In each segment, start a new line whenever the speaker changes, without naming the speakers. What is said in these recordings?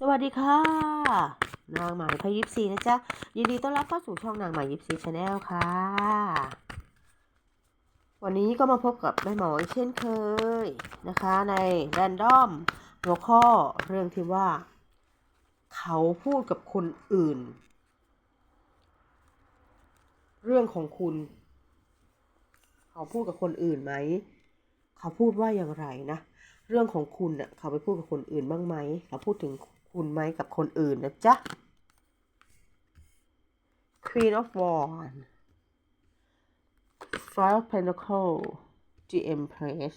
สวัสดีค่ะ นางหมายพยิบซีนะจ๊ะ ยินดีต้อนรับเข้าสู่ช่องนางหมายยิบซีชาแนลค่ะ วันนี้ก็มาพบกับแม่หมอเช่นเคยนะคะ ในแรนดอมหัวข้อเรื่องที่ว่า เขาพูดกับคนอื่น เรื่องของคุณ เขาพูดกับคนอื่นไหม เขาพูดว่าอย่างไรนะเรื่องของคุณน่ะเขาไปพูดกับคนอื่นบ้างไหม เขาพูดถึง คุณไหมกับคนอื่นนะจ๊ะ Queen of Wands Five of Pentacles The Empress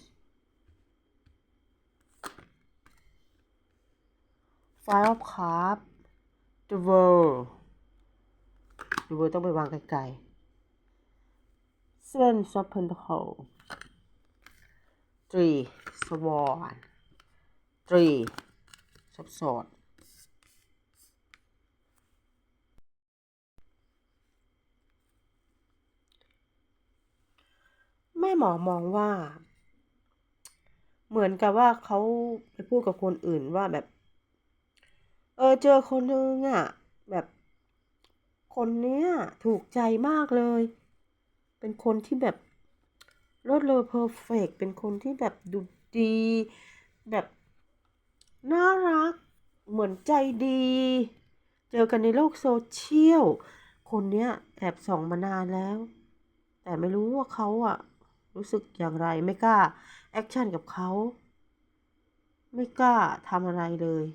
Five of Cups The World The World ต้องไปวางไกลๆ Seven of Pentacles Three Swan Three of Swords ม่หมอมองว่า เหมือนกับว่าเขาไปพูดกับคนอื่นว่าแบบ เออเจอคนนึงอะ่ะ แบบคนเนี้ยถูกใจมากเลย เป็นคนที่แบบรถเลอเพอร์เฟกเป็นคนที่แบบดูดี แบบน่ารัก เหมือนใจดี เจอกันในโลกโซเชียล คนเนี้ยแอบส่องมานานแล้ว แต่ไม่รู้ว่าเขาอะ รู้สึกอย่างไรไม่กล้าแอคชั่นกับเขา ไม่กล้าทำอะไรเลย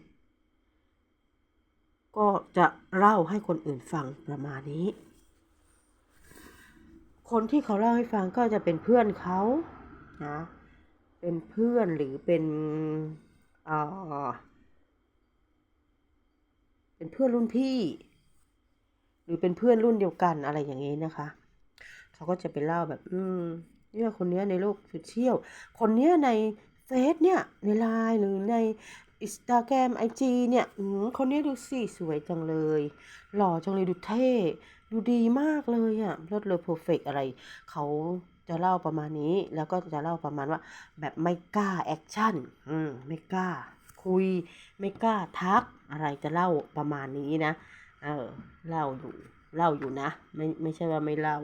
ก็จะเล่าให้คนอื่นฟังประมาณนี้ คนที่เขาเล่าให้ฟังก็จะเป็นเพื่อนเขานะเป็นเพื่อนหรือเป็นเอ่อเป็นเพื่อนรุ่นพี่ หรือเป็นเพื่อนรุ่นเดียวกันอะไรอย่างนี้นะคะ เขาก็จะไปเล่าแบบ อืม เนี่ยคนเนี้ยในโลกโซเชียลคนเนี้ยในเฟซเนี่ยในไลน์หรือในอินสตาแกรมไอจีเนี่ยคนเนี้ยดูสิสวยจังเลย หล่อจังเลยดูเท่ ดูดีมากเลยอะรถเลยเพอร์เฟกอะไร เขาจะเล่าประมาณนี้ แล้วก็จะเล่าประมาณว่า แบบไม่กล้าแอคชั่นอืมไม่กล้า คุย ไม่กล้าทักอะไรจะเล่าประมาณนี้นะ เออเล่าอยู่เล่าอยู่นะ ไม่ไม่ใช่ว่าไม่เล่า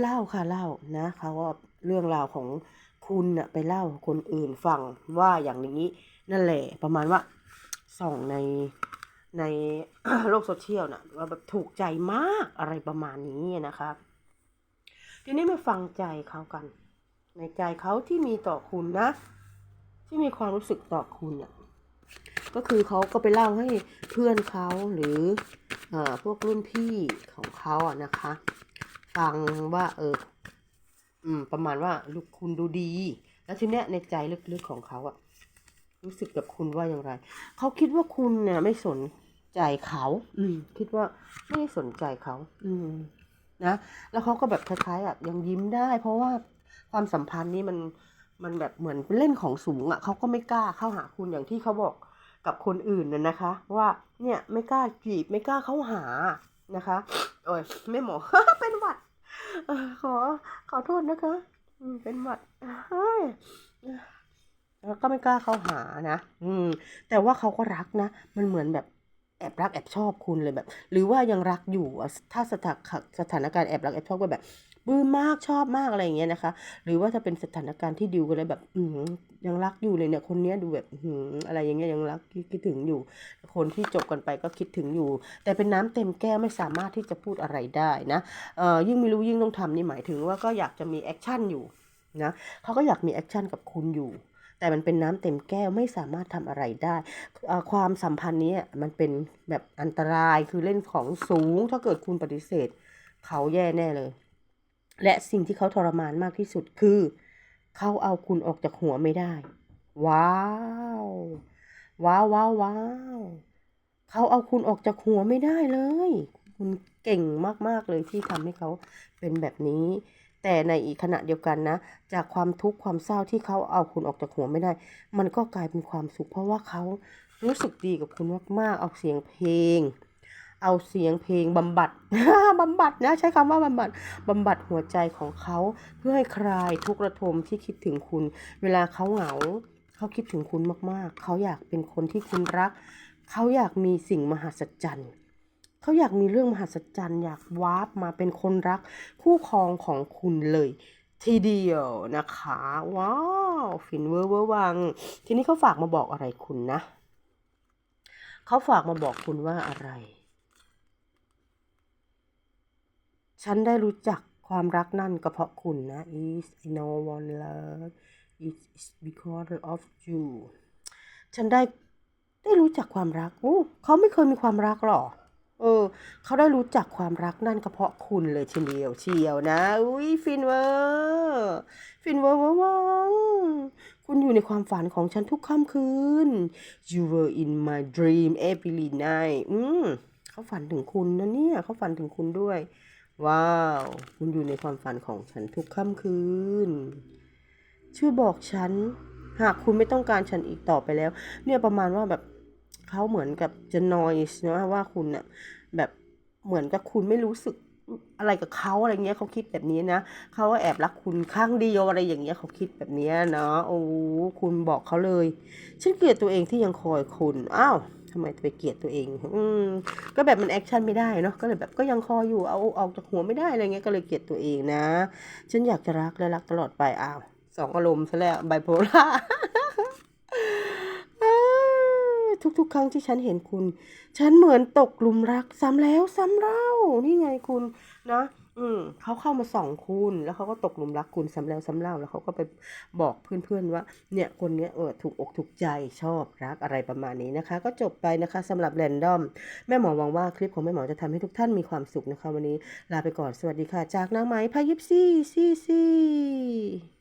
เล่าค่ะเล่านะเขาว่าเรื่องราวของคุณน่ะไปเล่าคนอื่นฟังว่าอย่างนี้ นั่นแหละประมาณว่าส่องในในโลกโซเชียลน่ะว่าแบบถูกใจมากอะไรประมาณนี้นะครับทีนี้มาฟังใจเขากัน ในใจเขาที่มีต่อคุณนะ ที่มีความรู้สึกต่อคุณเนี่ยก็คือเขาก็ไปเล่าให้เพื่อนเขาหรือเอ่อพวกรุ่นพี่ของเขาอะนะคะ ฟังว่า เออ อืม ประมาณว่าลูกคุณดูดี แล้วทีเนี้ยในใจลึกๆของเขาอะรู้สึกกับคุณว่าอย่างไร เขาคิดว่าคุณเนี่ยไม่สนใจเขา อืม คิดว่าไม่ได้สนใจเขา อืม นะ แล้วเขาก็แบบคล้ายๆแบบยังยิ้มได้ เพราะว่าความสัมพันธ์นี้มันมันแบบเหมือนเล่นของสูงอะ่ะเขาก็ไม่กล้าเข้าหาคุณอย่างที่เขาบอกกับคนอื่นน่ะนะคะ ว่าเนี่ยไม่กล้าจีบไม่กล้าเข้าหานะคะ โอ้ยไม่หมอเป็นหวัดเอ่อ ขอขอโทษนะคะเป็นหวัดแล้วก็ไม่กล้าเข้าหานะ อืม แต่ว่าเขาก็รักนะ มันเหมือนแบบแอบรักแอบชอบคุณเลยแบบ หรือว่ายังรักอยู่ ถ้าสถานสถานการณ์แอบรักแอบชอบก็แบบ ปลื้มมากชอบมากอะไรอย่างเงี้ยนะคะ หรือว่าจะเป็นสถานการณ์ที่ดิวกันเลยแบบอืยังรักอยู่เลยเนี่ยคนเนี้ยดูแบบอือะไรอย่างเงี้ยยังรักคิดถึงอยู่ คนที่จบกันไปก็คิดถึงอยู่ แต่เป็นน้ำเต็มแก้วไม่สามารถที่จะพูดอะไรได้นะเอ่อยิ่งไม่รู้ยิ่งต้องทำนี่หมายถึงว่าก็อยากจะมีแอคชั่นอยู่นะเขาก็อยากมีแอคชั่นกับคุณอยู่แต่มันเป็นน้ำเต็มแก้วไม่สามารถทำอะไรได้ ความสัมพันธ์นี้มันเป็นแบบอันตรายคือเล่นของสูง ถ้าเกิดคุณปฏิเสธ เขาแย่แน่เลย และสิ่งที่เขาทรมานมากที่สุดคือ เขาเอาคุณออกจากหัวไม่ได้ ว้าว ว้าวว้าวว้าวเขาเอาคุณออกจากหัวไม่ได้เลย คุณเก่งมาก ๆ เลยที่ทำให้เขาเป็นแบบนี้ แต่ในอีกขณะเดียวกันนะ จากความทุกข์ความเศร้าที่เขาเอาคุณออกจากหัวไม่ได้ มันก็กลายเป็นความสุข เพราะว่าเขารู้สึกดีกับคุณมากๆเอาเสียงเพลง เอาเสียงเพลงบำบัดบำบัดนะใช้คำว่าบำบัดบำบัดหัวใจของเขาเพื่อให้คลายทุกข์ระทมที่คิดถึงคุณ เวลาเขาเหงา เขาคิดถึงคุณมากๆ เขาอยากเป็นคนที่คุณรัก เขาอยากมีสิ่งมหัศจรรย์เขาอยากมีเรื่องมหัศจรรย์อยากวาร์ปมาเป็นคนรัก คู่ครองของคุณเลย ทีเดียวนะคะ ว้าวฟินเวอร์เวอร์วัง ทีนี้เขาฝากมาบอกอะไรคุณนะเขาฝากมาบอกคุณว่าอะไร ฉันได้รู้จักความรักนั่นก็เพราะคุณนะ is no one love it is because of you ฉันได้ได้รู้จักความรักโอ้เขาไม่เคยมีความรักหรอ เออ เขาได้รู้จักความรักนั่นก็เพราะคุณเลยทีเดียวเชียวนะ อุ้ยฟินเวอร์ฟินเวอร์เวอร์วังคุณอยู่ในความฝันของฉันทุกค่ำคืน you were in my dream every night อืมเขาฝันถึงคุณนะเนี่ย เขาฝันถึงคุณด้วย ว้าว คุณอยู่ในความฝันของฉันทุกค่ำคืน ช่วยบอกฉัน หากคุณไม่ต้องการฉันอีกต่อไปแล้ว เนี่ยประมาณว่าแบบเขาเหมือนกับจะนอยนะว่าคุณน่ะแบบเหมือนกับคุณไม่รู้สึกอะไรกับเขาอะไรเงี้ยเขาคิดแบบนี้นะเขาว่าแอบรักคุณข้างเดียวอะไรอย่างเงี้ยเขาคิดแบบนี้เนาะโอ้คุณบอกเขาเลย ฉันเกลียดตัวเองที่ยังคอยคุณอ้าว ทำไมไปเกลียดตัวเอง อืมก็แบบมันแอคชั่นไม่ได้เนาะก็เลยแบบก็ยังคออยู่เอาออกจากหัวไม่ได้อะไรเงี้ยก็เลยเกลียดตัวเองนะ ฉันอยากจะรักและรักตลอดไปอ้าวสองอารมณ์ซะแล้วไบโพล่าทุกๆ ครั้งที่ฉันเห็นคุณ ฉันเหมือนตกหลุมรักซ้ำแล้วซ้ำเล่านี่ไงคุณนะ อืมเขาเข้ามาส่องคุณแล้วเขาก็ตกหลุมรักคุณซ้ำแล้วซ้ำเล่าแล้วเขาก็ไปบอกเพื่อนๆว่า เนี่ยคนเนี้ยเออถูกอกถูกใจชอบรักอะไรประมาณนี้นะคะ ก็จบไปนะคะสำหรับแรนดอม แม่หมอหวังว่าคลิปของแม่หมอจะทำให้ทุกท่านมีความสุขนะคะ วันนี้ลาไปก่อนสวัสดีค่ะ จากนางไหมพายิปซี่ซี่ซี่